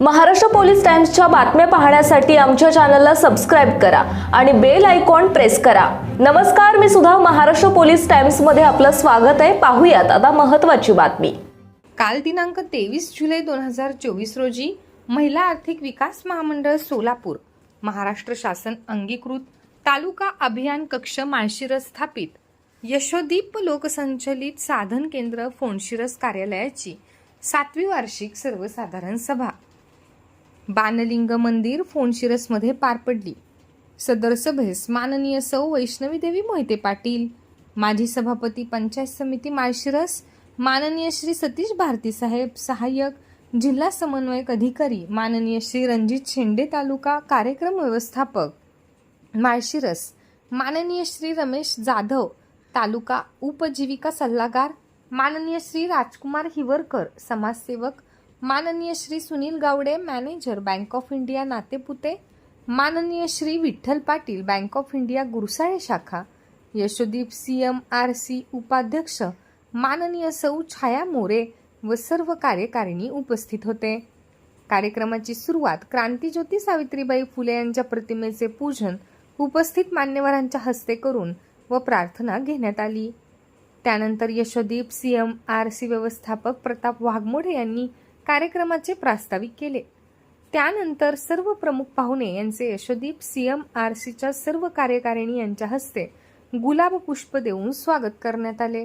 Maharashtra police टाइम्सच्या बातम्या पाहण्यासाठी आमच्या चॅनलला सबस्क्राईब करा आणि बेल आयकॉन प्रेस करा. नमस्कार मी सुद्धा महाराष्ट्र पोलीस टाइम्समध्ये आपलं स्वागत आहे. पाहूयात आता महत्वाची बातमी. काल दिनांक तेवीस जुलै दोन हजार चोवीस रोजी महिला आर्थिक विकास महामंडळ सोलापूर महाराष्ट्र शासन अंगीकृत तालुका अभियान कक्ष माळशिरस स्थापित यशोदीप लोकसंचलित साधन केंद्र फोनशिरस कार्यालयाची सातवी वार्षिक सर्वसाधारण सभा. बाणलिंग मंदिर फोनशिरसमध्ये पार पडली. सदर सभेस माननीय सौ वैष्णवी देवी मोहिते पाटील माजी सभापती पंचायत समिती माळशिरस माननीय श्री सतीश भारती साहेब सहाय्यक जिल्हा समन्वयक अधिकारी माननीय श्री रणजित शेंडे तालुका कार्यक्रम व्यवस्थापक माळशिरस माननीय श्री रमेश जाधव तालुका उपजीविका सल्लागार माननीय श्री राजकुमार हिवरकर समाजसेवक माननीय Shri Sunil Gavade manager bank of India Natepute माननीय Shri Vitthal Patil bank of India Gursale शाखा Yashodeep C M R C उपाध्यक्ष माननीय सौ छाया मोरे व सर्व कार्यकारिणी उपस्थित होते. कार्यक्रमाची सुरुवात क्रांतीज्योती सावित्रीबाई फुले यांच्या प्रतिमेचे पूजन उपस्थित मान्यवरांच्या हस्ते करून व प्रार्थना घेण्यात आली. त्यानंतर Yashodeep C M R C व्यवस्थापक प्रताप वाघमोडे यांनी कार्यक्रमाचे प्रास्ताविक केले. त्यानंतर सर्व प्रमुख पाहुणे यांचे यशोदीप सी एम आर सीच्या सर्व कार्यकारिणी यांच्या हस्ते गुलाब पुष्प देऊन स्वागत करण्यात आले.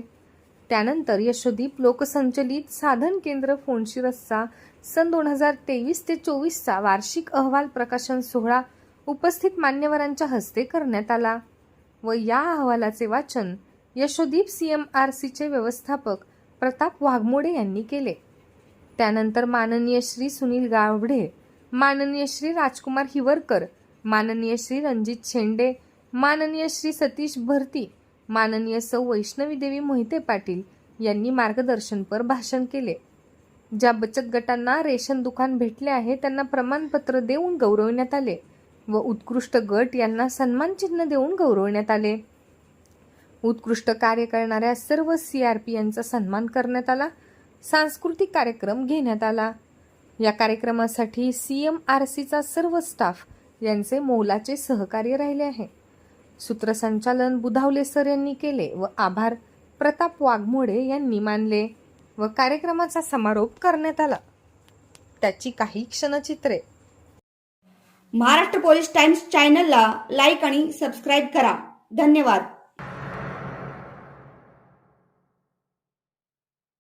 त्यानंतर यशोदीप लोकसंचलित साधन केंद्र फोनशिरसचा सन दोन हजार तेवीस ते चोवीसचा वार्षिक अहवाल प्रकाशन सोहळा उपस्थित मान्यवरांच्या हस्ते करण्यात आला व या अहवालाचे वाचन यशोदीप सी एम आर सीचे व्यवस्थापक प्रताप वाघमोडे यांनी केले. त्यानंतर माननीय श्री सुनील गावडे माननीय श्री राजकुमार हिवरकर माननीय श्री रणजित शेंडे माननीय श्री सतीश भरती माननीय सौ वैष्णवी देवी मोहिते पाटील यांनी मार्गदर्शनपर भाषण केले. ज्या बचत गटांना रेशन दुकान भेटले आहे त्यांना प्रमाणपत्र देऊन गौरवण्यात आले व उत्कृष्ट गट यांना सन्मान चिन्ह देऊन गौरवण्यात आले. उत्कृष्ट कार्य करणाऱ्या सर्व सी आर पी यांचा सन्मान करण्यात आला. सांस्कृतिक कार्यक्रम घेण्यात आला. या कार्यक्रमासाठी सी एम आर सीचा सर्व स्टाफ यांचे मोलाचे सहकार्य राहिले आहे. सूत्रसंचालन बुधावले सर यांनी केले व आभार प्रताप वाघमोडे यांनी मानले व कार्यक्रमाचा समारोप करण्यात आला. त्याची काही क्षणचित्रे. महाराष्ट्र पोलीस टाइम्स चॅनलला लाईक आणि सबस्क्राईब करा. धन्यवाद.